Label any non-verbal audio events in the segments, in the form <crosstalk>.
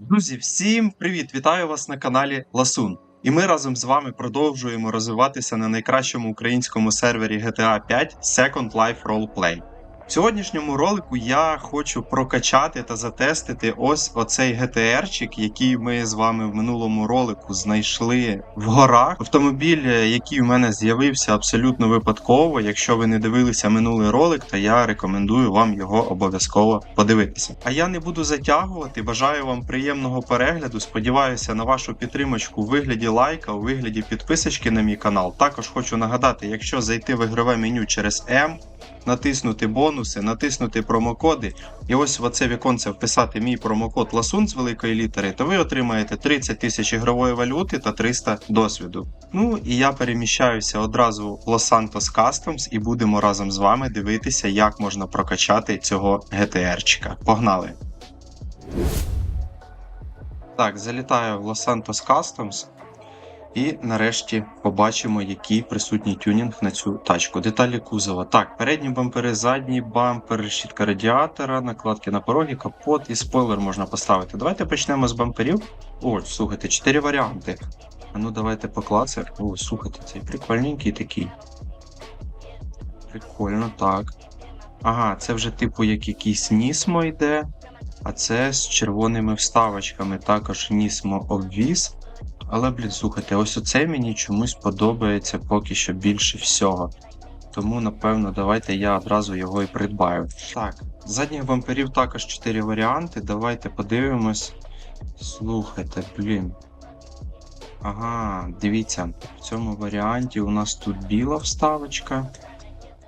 Друзі, всім привіт! Вітаю вас на каналі Ласун. І ми разом з вами продовжуємо розвиватися на найкращому українському сервері GTA 5 Second Life Roleplay. В сьогоднішньому ролику я хочу прокачати та затестити ось оцей GTR-чик, який ми з вами в минулому ролику знайшли в горах. Автомобіль, який у мене з'явився абсолютно випадково. Якщо ви не дивилися минулий ролик, то я рекомендую вам його обов'язково подивитися. А я не буду затягувати. Бажаю вам приємного перегляду. Сподіваюся на вашу підтримочку у вигляді лайка, у вигляді підписочки на мій канал. Також хочу нагадати, якщо зайти в ігрове меню через М натиснути бонуси, натиснути промокоди, і ось в оце віконце вписати мій промокод Ласун з великої літери, то ви отримаєте 30 тисяч ігрової валюти та 300 досвіду. Ну і я переміщаюся одразу в Los-Santos Customs і будемо разом з вами дивитися, як можна прокачати цього GTR-чика. Погнали! Так, залітаю в Los-Santos Customs. І нарешті побачимо, який присутній тюнінг на цю тачку. Деталі кузова. Так, передні бампери, задній бампер, решітка радіатора, накладки на порогі, капот і спойлер можна поставити. Давайте почнемо з бамперів. О, слухайте, чотири варіанти. А ну давайте по класах. О, слухайте, цей прикольненький такий. Прикольно, так. Ага, це вже типу як якийсь Нісмо йде. А це з червоними вставочками. Також Нісмо обвіз. Але, блін, слухайте, ось оце мені чомусь подобається поки що більше всього. Тому, напевно, давайте я одразу його і придбаю. Так, задніх бамперів також 4 варіанти. Давайте подивимось. Слухайте, блін. Ага, дивіться, в цьому варіанті у нас тут біла вставочка,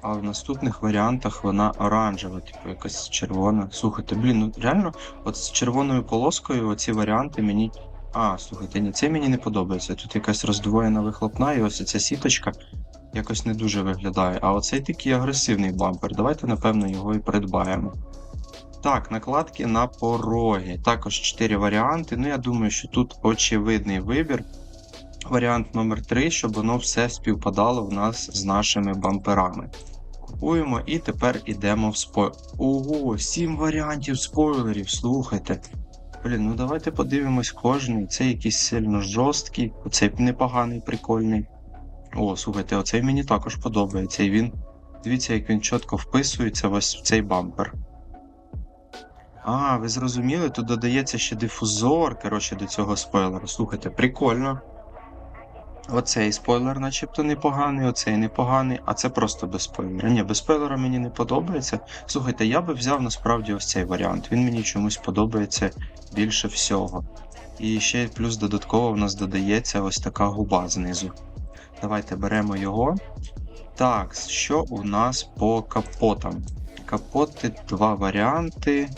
а в наступних варіантах вона оранжева, типу якась червона. Слухайте, блін, ну реально, от з червоною полоскою оці варіанти мені а, слухайте, ні, це мені не подобається. Тут якась роздвоєна вихлопна, і ось ця сіточка якось не дуже виглядає. А оцей такий агресивний бампер. Давайте, напевно, його і придбаємо. Так, накладки на пороги. Також 4 варіанти. Ну, я думаю, що тут очевидний вибір. Варіант номер 3 щоб воно все співпадало в нас з нашими бамперами. Купуємо і тепер йдемо в спойлер. Ого, 7 варіантів спойлерів, слухайте. Блін, ну давайте подивимось кожний. Це якийсь сильно жорсткий, оцей непоганий, прикольний. О, слухайте, оцей мені також подобається. І він. Дивіться, як він чітко вписується ось в цей бампер. А, ви зрозуміли, тут додається ще дифузор, коротше, до цього спойлера. Слухайте, прикольно. Оцей спойлер, начебто непоганий, оцей непоганий, а це просто без спойлера. Ні, без спойлера мені не подобається. Слухайте, я би взяв насправді ось цей варіант. Він мені чомусь подобається більше всього. І ще плюс додатково в нас додається ось така губа знизу. Давайте беремо його. Так, що у нас по капотам? Капоти, два варіанти.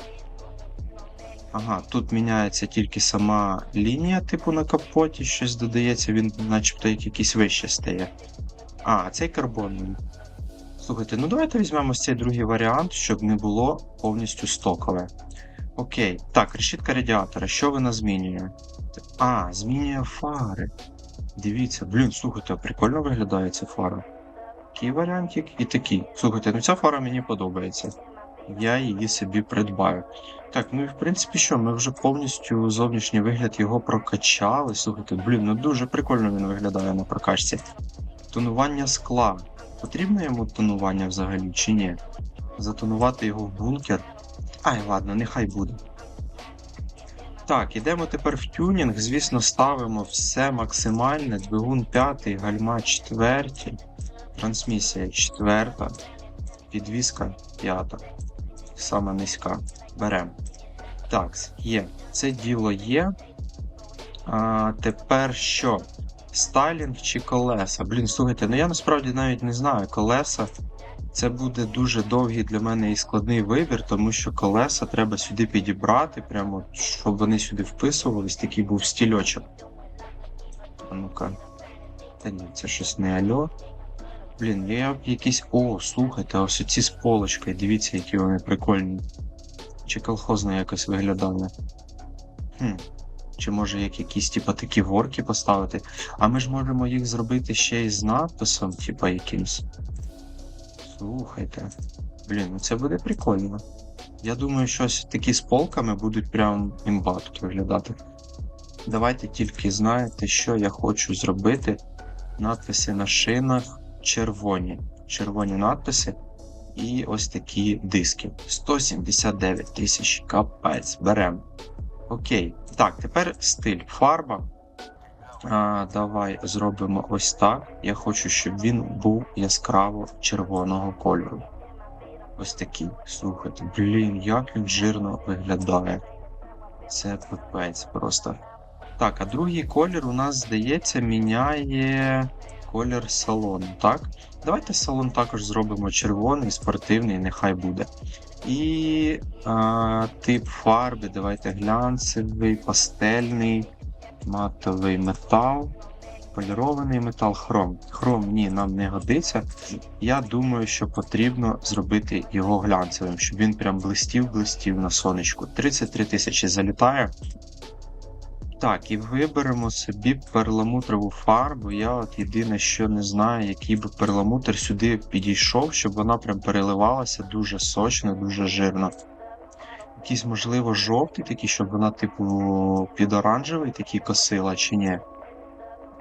Ага, тут міняється тільки сама лінія, типу на капоті, щось додається, він начебто як якийсь вище стає. А, цей карбон. Слухайте, ну давайте візьмемо цей другий варіант, щоб не було повністю стокове. Окей, так, решітка радіатора, що вона змінює? А, змінює фари. Дивіться, блін, слухайте, прикольно виглядає ця фара. Такий варіантик і такий. Слухайте, ну ця фара мені подобається. Я її собі придбаю. Так, ну і в принципі що, ми вже повністю зовнішній вигляд його прокачали. Слухайте, блін, ну дуже прикольно він виглядає на прокачці. Тонування скла. Потрібно йому тонування взагалі чи ні? Затонувати його в бункер. Ай, ладно, нехай буде. Так, ідемо тепер в тюнінг. Звісно, ставимо все максимальне. Двигун 5, гальма 4, трансмісія 4, підвіска 5. Саме низька. Беремо. Так, є. Це діло є. А, Тепер що? Стайлінг чи колеса? Блін, слухайте, ну я насправді навіть не знаю. Колеса це буде дуже довгий для мене і складний вибір, тому що колеса треба сюди підібрати, прямо, щоб вони сюди вписувались, такий був стільочок. А ну-ка. Та ні, це щось не альо. Блін, є якісь. О, слухайте, ось ці з полочкою, дивіться, які вони прикольні. Чи колхозно якось виглядали. Хм. Чи може як якісь типа такі горки поставити. А ми ж можемо їх зробити ще й з надписом, типа якимсь. Слухайте. Блін, ну це буде прикольно. Я думаю, щось такі з полками будуть прям імба тут виглядати. Давайте тільки знаєте, що я хочу зробити. Надписи на шинах червоні. Червоні надписи. І ось такі диски. 179 тисяч капець. Беремо. Окей. Так, тепер стиль фарба. А, давай зробимо ось так. Я хочу, щоб він був яскраво червоного кольору. Ось такий. Слухайте, блін, як він жирно виглядає. Це пипець просто. Так, а другий колір у нас, здається, міняє колір салону, так? Давайте салон також зробимо червоний, спортивний, нехай буде. І а, тип фарби, давайте глянцевий, пастельний, матовий метал, полірований метал, хром. Хром ні, нам не годиться. Я думаю, що потрібно зробити його глянцевим, щоб він прям блистів-блистів на сонечку. 33 тисячі залітає. Так, і виберемо собі перламутрову фарбу. Я от єдине, що не знаю, який би перламутр сюди підійшов, щоб вона прям переливалася дуже сочно, дуже жирно. Якийсь, можливо, жовтий такий, щоб вона, типу, під оранжевий такий косила, чи ні?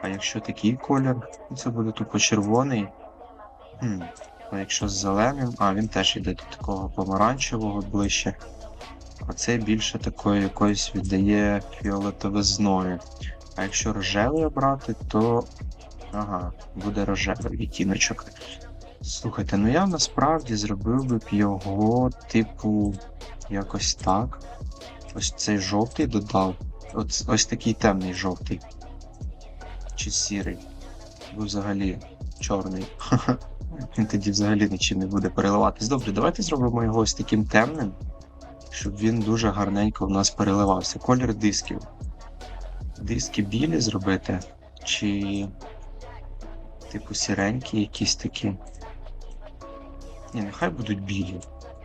А якщо такий колір, це буде тупо червоний. Хм. А якщо з зеленим, а він теж йде до такого помаранчевого ближче. А це більше такої якоїсь віддає фіолетовизною. А якщо рожевий обрати, то. Ага, буде рожевий відтіночок. Слухайте, ну я насправді зробив би б його, типу, якось так. Ось цей жовтий додав. Ось, ось такий темний жовтий. Чи сірий. Бо взагалі чорний. <laughs> Він тоді взагалі нічим не буде переливатись. Добре, давайте зробимо його ось таким темним щоб він дуже гарненько в нас переливався. Колір дисків. Диски білі зробити, чи типу сіренькі якісь такі. Ні, нехай будуть білі.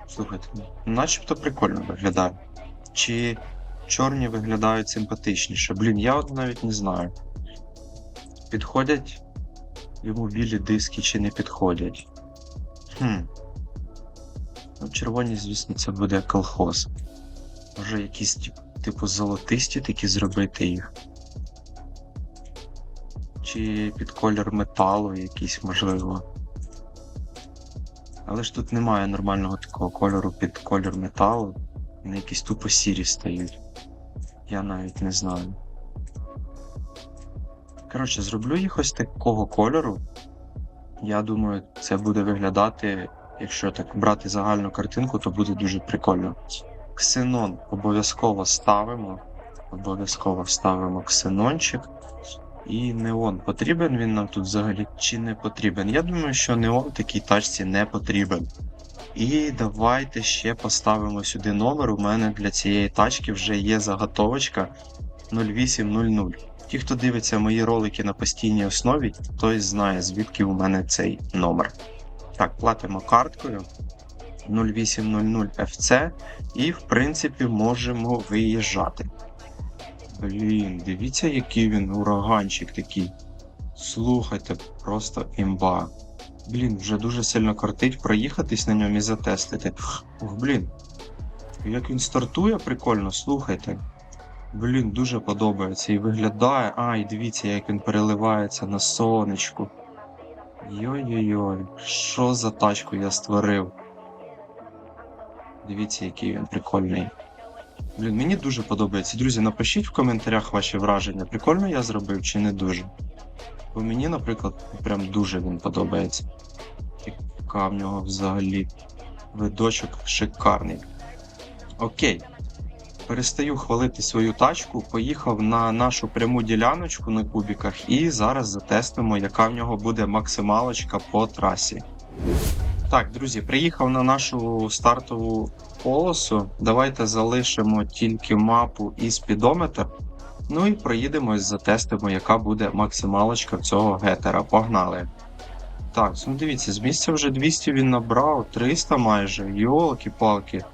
Слухайте, начебто прикольно виглядає. Чи чорні виглядають симпатичніше? Блін, я от навіть не знаю. Підходять йому білі диски чи не підходять. Хм. Ну, червоні, звісно, це буде колхоз. Може якісь типу золотисті такі зробити їх. Чи під колір металу якийсь, можливо. Але ж тут немає нормального такого кольору під колір металу. Вони якісь тупо сірі стають. Я навіть не знаю. Коротше, зроблю їх ось такого кольору. Я думаю, це буде виглядати Якщо так брати загальну картинку, то буде дуже прикольно. Ксенон обов'язково ставимо. Обов'язково ставимо ксенончик. І неон потрібен він нам тут взагалі чи не потрібен? Я думаю, що неон такій тачці не потрібен. І давайте ще поставимо сюди номер. У мене для цієї тачки вже є заготовочка 0800. Ті, хто дивиться мої ролики на постійній основі, той знає, звідки у мене цей номер. Так, платимо карткою 0800 FC і, в принципі, можемо виїжджати. Блін, дивіться, який він ураганчик такий. Слухайте, просто імба. Блін, вже дуже сильно кортить проїхатись на ньому і затестити. Ух, блін. Як він стартує, прикольно, слухайте. Блін, дуже подобається і виглядає. А, і дивіться, як він переливається на сонечку. Йой-йой-йой, що за тачку я створив? Дивіться, який він прикольний. Блін, мені дуже подобається. Друзі, напишіть в коментарях ваші враження, прикольно я зробив чи не дуже. Бо мені, наприклад, прям дуже він подобається. Яка в нього взагалі видочок шикарний. Окей. Перестаю хвалити свою тачку, поїхав на нашу пряму діляночку на кубіках і зараз затестимо, яка в нього буде максималочка по трасі. Так, друзі, приїхав на нашу стартову полосу. Давайте залишимо тільки мапу і спідометр. Ну і проїдемось, затестимо, яка буде максималочка цього гетера. Погнали! Так, ну дивіться, з місця вже 200 він набрав, 300 майже, йолки-палки.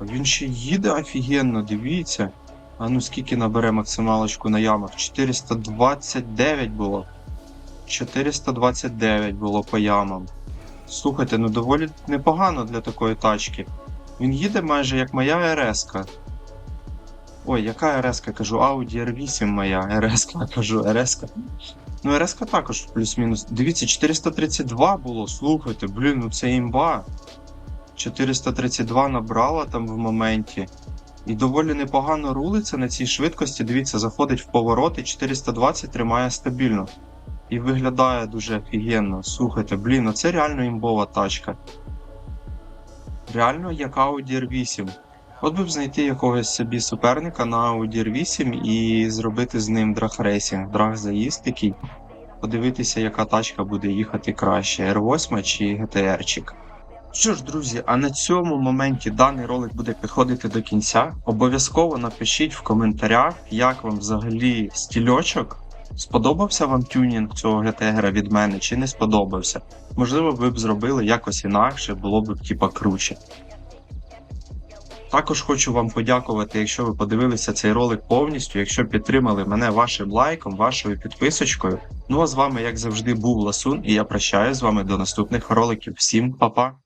Він ще їде офігенно, дивіться. А ну скільки набере максималочку на ямах? 429 було. 429 було по ямам. Слухайте, ну доволі непогано для такої тачки. Він їде майже як моя РС. Ой, яка РС, кажу, Audi R8 моя, РС, <laughs> кажу, РС. Ну, РС також плюс-мінус. Дивіться, 432 було, слухайте, блін, ну це імба. 432 набрала там в моменті. І доволі непогано рулиться на цій швидкості. Дивіться, заходить в повороти, 420 тримає стабільно. І виглядає дуже офігенно. Слухайте, блін, оце реально імбова тачка. Реально як Audi R8. От би б знайти якогось собі суперника на Audi R8 і зробити з ним драг-рейсинг, драг-заїзд такий. Подивитися, яка тачка буде їхати краще, R8 чи GTR-чик. Що ж, друзі, а на цьому моменті даний ролик буде підходити до кінця. Обов'язково напишіть в коментарях, як вам взагалі стільочок. Сподобався вам тюнінг цього GTR від мене чи не сподобався? Можливо, ви б зробили якось інакше, було б типа круче. Також хочу вам подякувати, якщо ви подивилися цей ролик повністю, якщо підтримали мене вашим лайком, вашою підписочкою. Ну а з вами, як завжди, був Ласун, і я прощаюсь з вами до наступних роликів. Всім па-па!